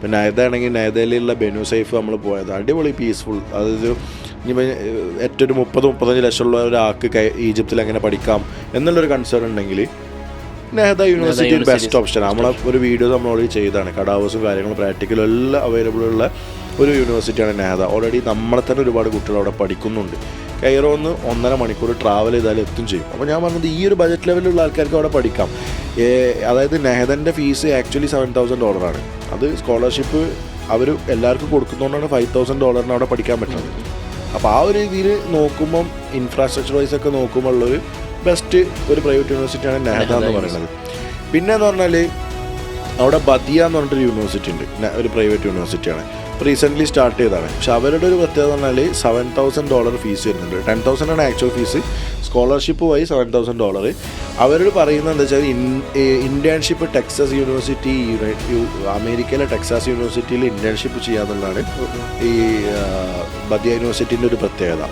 പിന്നെ നയത ആണെങ്കിൽ നയതയിലുള്ള ബെനു സൈഫ് നമ്മൾ പോയത്. അടിപൊളി പീസ്ഫുൾ അതൊരു ഇനിയിപ്പോൾ ഏറ്റവും ഒരു മുപ്പത് മുപ്പത്തഞ്ച് ലക്ഷമുള്ള ഒരാൾക്ക് ഈജിപ്തിൽ അങ്ങനെ പഠിക്കാം എന്നുള്ളൊരു കൺസേൺ ഉണ്ടെങ്കിൽ നെഹ്ദ യൂണിവേഴ്സിറ്റി ബെസ്റ്റ് ഓപ്ഷൻ നമ്മളെ ഒരു വീഡിയോ നമ്മൾ ഓൾറെഡി ചെയ്താണ് കടാവസും കാര്യങ്ങളും പ്രാക്ടിക്കലും എല്ലാം അവൈലബിൾ ഉള്ള ഒരു യൂണിവേഴ്സിറ്റിയാണ് നെഹ്ദ ഓൾറെഡി നമ്മളെ തന്നെ ഒരുപാട് കുട്ടികൾ അവിടെ പഠിക്കുന്നുണ്ട്. കൈറോന്ന് ഒന്നര മണിക്കൂർ ട്രാവൽ ചെയ്താൽ എത്തും ചെയ്യും. അപ്പോൾ ഞാൻ പറഞ്ഞത് ഈ ഒരു ബജറ്റ് ലെവലിലുള്ള ആൾക്കാർക്ക് അവിടെ പഠിക്കാം. അതായത് നെഹദന്റെ ഫീസ് ആക്ച്വലി സെവൻ തൗസൻഡ് ഡോളറാണ് അത് സ്കോളർഷിപ്പ് അവർ എല്ലാവർക്കും കൊടുക്കുന്നതുകൊണ്ടാണ് ഫൈവ് തൗസൻഡ് ഡോളറിന് അവിടെ പഠിക്കാൻ പറ്റുന്നത്. അപ്പോൾ ആ ഒരു രീതിയിൽ നോക്കുമ്പം ഇൻഫ്രാസ്ട്രക്ചർ വൈസ് ഒക്കെ നോക്കുമ്പോൾ ഉള്ളൊരു ബെസ്റ്റ് ഒരു പ്രൈവറ്റ് യൂണിവേഴ്സിറ്റിയാണ് നെഹദ എന്ന് പറയുന്നത്. പിന്നെ എന്ന് പറഞ്ഞാൽ അവിടെ ബദിയ എന്ന് പറഞ്ഞിട്ടൊരു യൂണിവേഴ്സിറ്റി ഉണ്ട്. ഒരു പ്രൈവറ്റ് യൂണിവേഴ്സിറ്റിയാണ് റീസെന്റ്ലി സ്റ്റാർട്ട് ചെയ്തതാണ്. പക്ഷെ അവരുടെ ഒരു പ്രത്യേകത പറഞ്ഞാൽ സെവൻ തൗസൻഡ് ഡോളർ ഫീസ് വരുന്നുണ്ട്. ടെൻ തൗസൻഡ് ആണ് ആക്ച്വൽ ഫീസ് സ്കോളർഷിപ്പ് വഴി സെവൻ തൗസൻഡ് ഡോളർ അവരോട് പറയുന്നത് എന്താ വെച്ചാൽ ഇന്റേൺഷിപ്പ് ടെക്സസ് യൂണിവേഴ്സിറ്റി അമേരിക്കയിലെ ടെക്സാസ് യൂണിവേഴ്സിറ്റിയിൽ ഇന്റേൺഷിപ്പ് ചെയ്യാന്നുള്ളതാണ് ഈ ബദിയ യൂണിവേഴ്സിറ്റിന്റെ ഒരു പ്രത്യേകത.